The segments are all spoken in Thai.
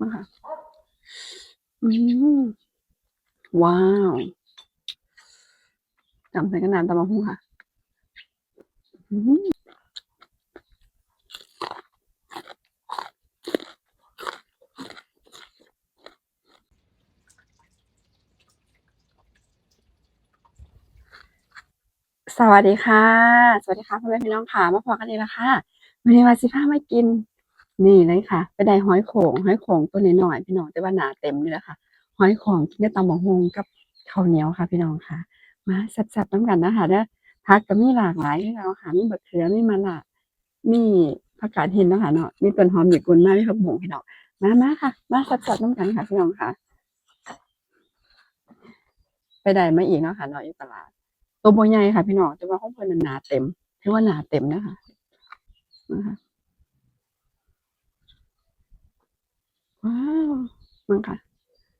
มาค่ะอืมว้าวจำใส่กระดานตะมะฮุ่งค่ะสวัสดีค่ะ สวัสดีค่ะพ่อแม่พี่น้องค่ะ มาพอกันอีกแล้วค่ะวันนี้ว่าสิพามากิน นี่เลยค่ะไปได้หอยโขงหอยโขงตัวน้อยๆพี่น้องแต่ว่าหนาเต็มนี่แหละค่ะหอยโขงกินกับตำบักหุ่งกับข้าวเหนียวค่ะ พี่น้องค่ะ มาแซ่บๆน้ำกันนะคะเด้อผักก็มีหลากหลายคือเราค่ะมีบักเขือมีมะละมีผักกาดเหินเนาะค่ะเนาะมีต้นหอมมีกุนมากมีผักบุ้งพี่น้องมามาค่ะ มาแซ่บๆน้ำกันค่ะพี่น้องค่ะ ไปได้มาอีกเนาะค่ะเนาะอยู่ตลาดตัวบ่ใหญ่ค่ะ พี่น้องแต่ว่าของเพิ่นน่ะหนาเต็มถือว่าหนาเต็มนะคะนะคะ ว้าวมันค่ะ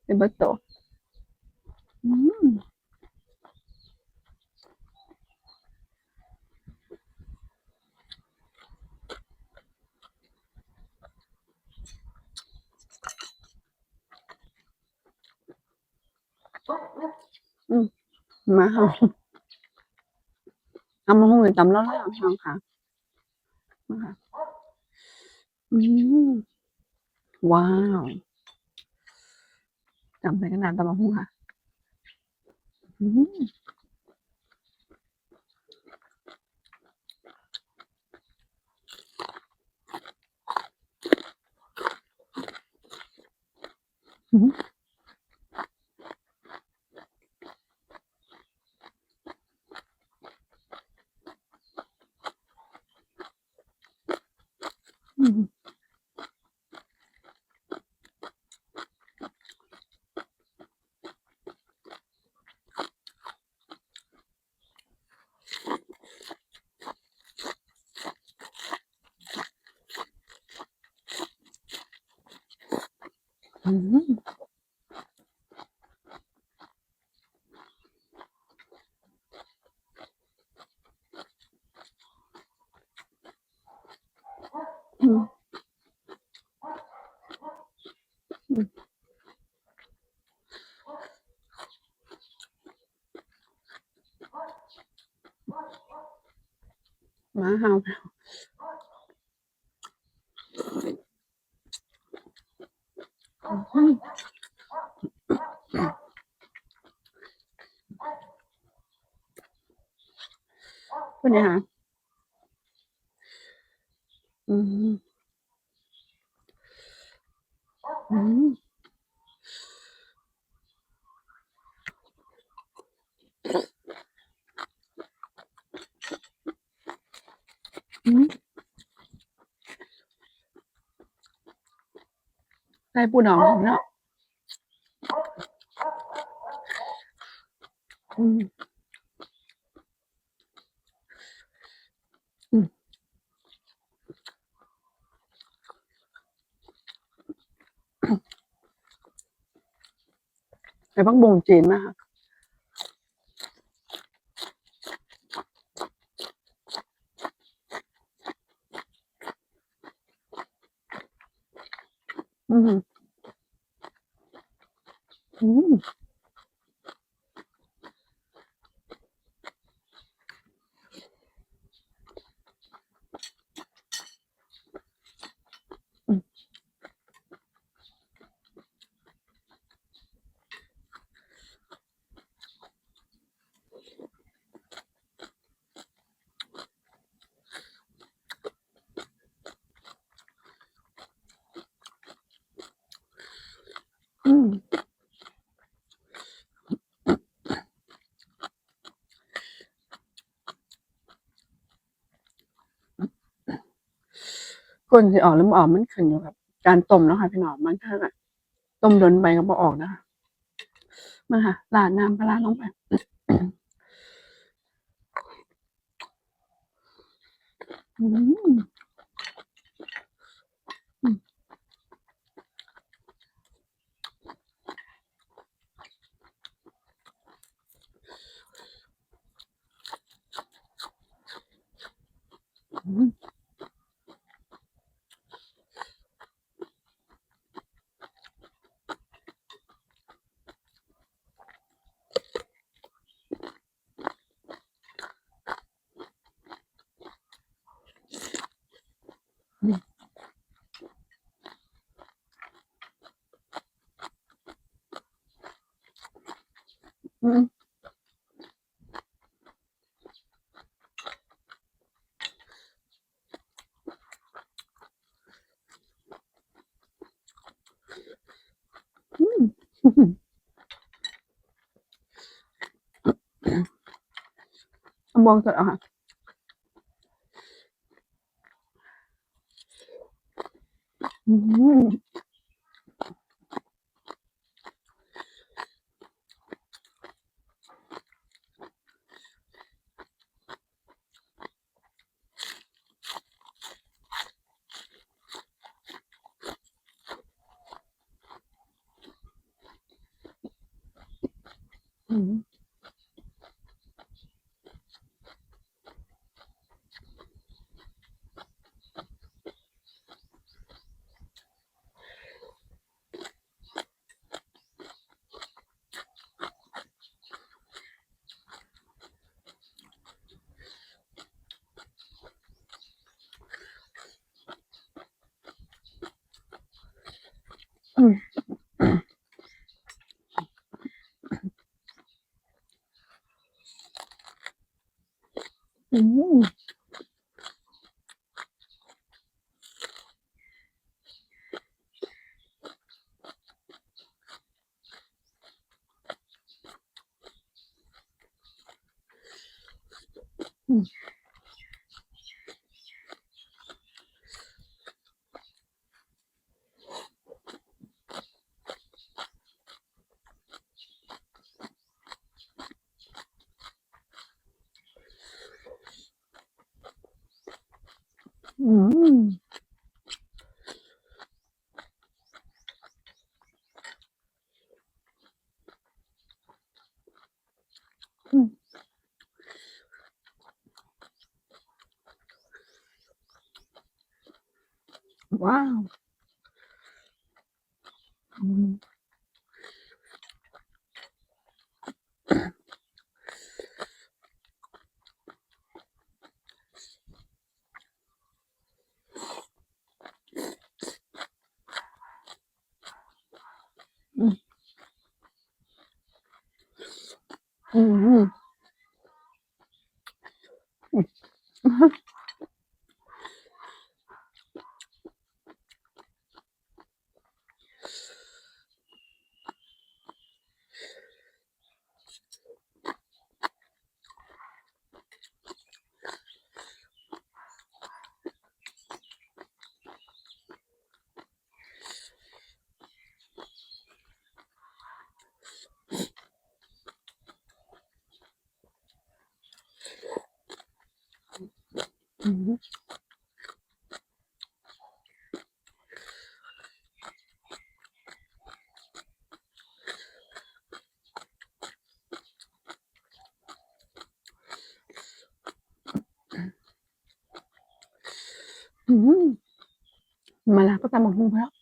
เป็นเบิร์โตอืมอืมมาค่ะเอามาหุ้งตำแล้วแล้วมองค่ะมาค่ะอืม ว้าวจำใส่กระดานตำมะฮุ่งค่ะ Ừ. Má hồng. เป็นไงคะอืมอืมอืมใส่ปูดองเนาะอืม ในพักบงจีนมากอืมอืมอืมอืม ก้นสิออกหรือบ่ออกมันขึ้นอยู่กับ การต้มเนาะค่ะพี่น้องบางท่านอะต้มโดนไปก็บ่ออกนะคะมาค่ะราดน้ำปลาร้าลงไปอืมอืม Ừ. Ông buông thật hả? Mm-hmm. 嗯。Wow. Mm-hmm. mm-hmm. mm-hmm. Ừ. Ừ. mà làm có ta một hương phải không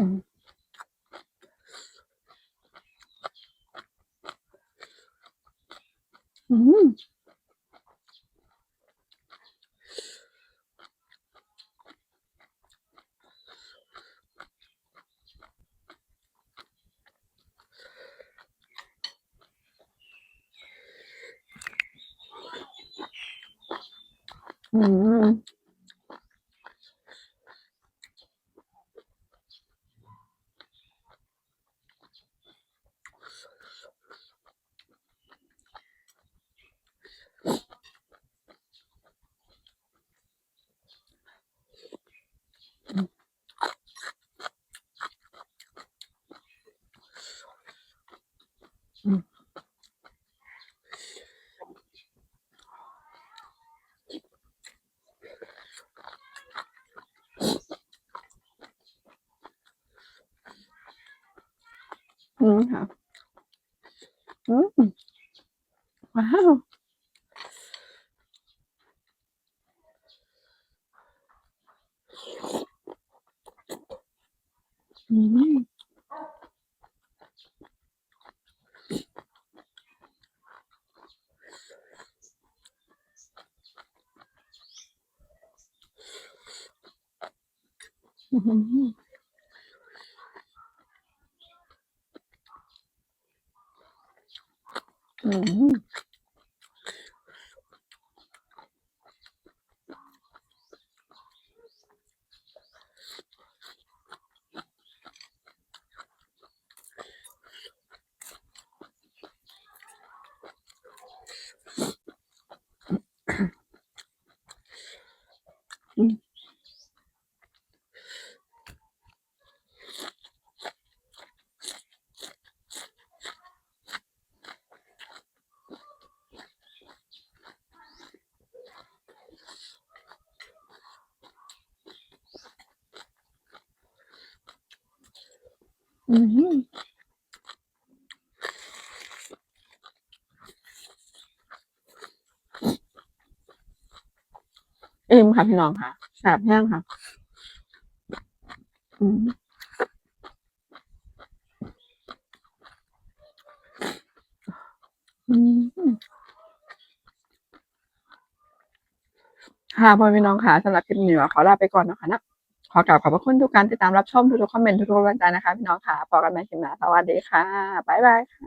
嗯嗯嗯。Wow. Mm. Mm-hmm. Mm-hmm. อืมอิ่มค่ะพี่น้องค่ะแสบแห้งค่ะ อืมอืมค่ะพ่อพี่น้องค่ะสำหรับคลิปนี้ขอลาไปก่อนนะคะนะ ขอกราบขอบพระคุณทุกการติดตามรับชมทุกๆคอมเมนต์ทุกๆกำลังใจนะคะพี่น้องค่ะพอกันใหม่คลิปหน้าสวัสดีค่ะบ๊ายบาย